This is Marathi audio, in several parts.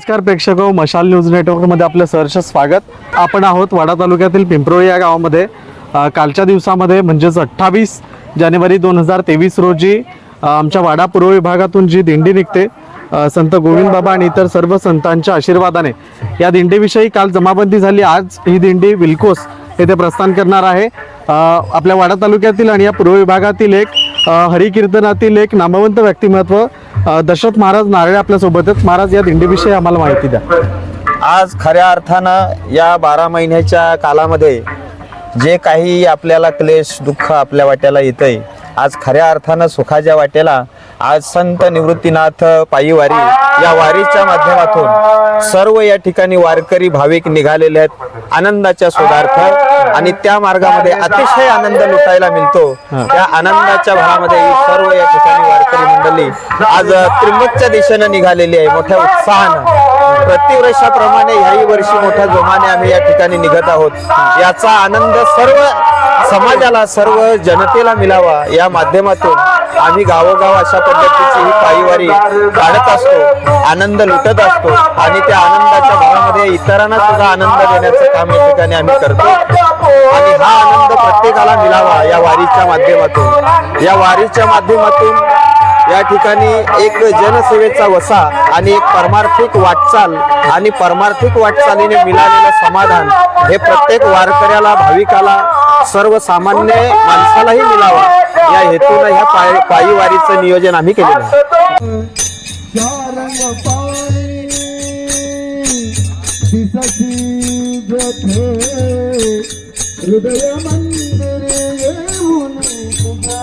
नमस्कार प्रेक्षक हो, मशाल न्यूज नेटवर्कमध्ये आपलं सहर्ष स्वागत. आपण आहोत वाडा तालुक्यातील पिंपरोळी या गावामध्ये. कालच्या दिवसामध्ये म्हणजेच अठ्ठावीस जानेवारी दोन हजार तेवीस रोजी आमच्या वाडा पूर्व विभागातून जी दिंडी निघते संत गोविंद बाबा आणि इतर सर्व संतांच्या आशीर्वादाने या दिंडीविषयी काल जमाबंदी झाली. आज ही दिंडी विल्कोस येथे प्रस्थान करणार आहे. आपल्या वाडा तालुक्यातील आणि या पूर्व विभागातील एक हरिकीर्तनातील एक नामवंत व्यक्तिमत्व दशरथ महाराज नारळे आपल्यासोबतच महाराज या दिंडीविषयी आम्हाला माहिती द्या. आज खऱ्या अर्थानं या बारा महिन्याच्या कालामध्ये जे काही आपल्याला क्लेश दुःख आपल्या वाट्याला येतंय आज खऱ्या अर्थानं सुखाच्या वाटेला आज संत निवृत्तीनाथ पायी वारी या वारीच्या माध्यमातून सर्व या ठिकाणी वारकरी भाविक निघालेले आहेत. आनंदाच्या शोधार्थ आणि त्या मार्गामध्ये अतिशय आनंद लुटायला मिळतो. त्या आनंदाच्या भावामध्ये ही सर्व या ठिकाणी वारकरी मंडळी आज त्रिंबकच्या दिशेनं निघालेली आहे. मोठ्या उत्साहानं. प्रतिवर्षाप्रमाणे ह्याही वर्षी मोठ्या जोमाने आम्ही या ठिकाणी निघत आहोत. याचा आनंद सर्व समाजाला सर्व जनतेला मिळावा या माध्यमातून आम्ही गावोगाव अशा पद्धतीची ही पायीवारी काढत असतो आनंद लुटत असतो आणि त्या आनंदाच्या इतरांना सुद्धा आनंद देण्याचं काम या ठिकाणी आम्ही करतो. आणि हा आनंद प्रत्येकाला मिळावा या वारीच्या माध्यमातून. या वारीच्या माध्यमातून या ठिकाणी एक जनसेवेचा वसा आणि एक परमार्थिक वाटचाल आणि परमार्थिक वाटचालीने मिळालेलं समाधान हे प्रत्येक वारकऱ्याला भाविकाला सर्वसामान्य माणसालाही मिळावा या हेतूनं ह्या पायी वारीचं नियोजन आम्ही केलेलं आहे. शारंग जथे हृदय मंदिर येऊन तुझा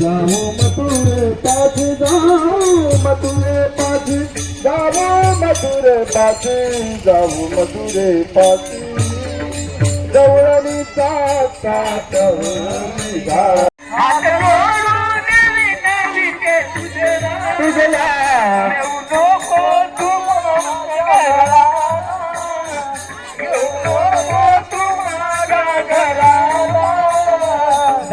जाऊ मथुरे पाठी जाऊ मथुरे पाठी जाऊ मथुरे पाठी जाऊ मथुरे पाठी गवळणीचा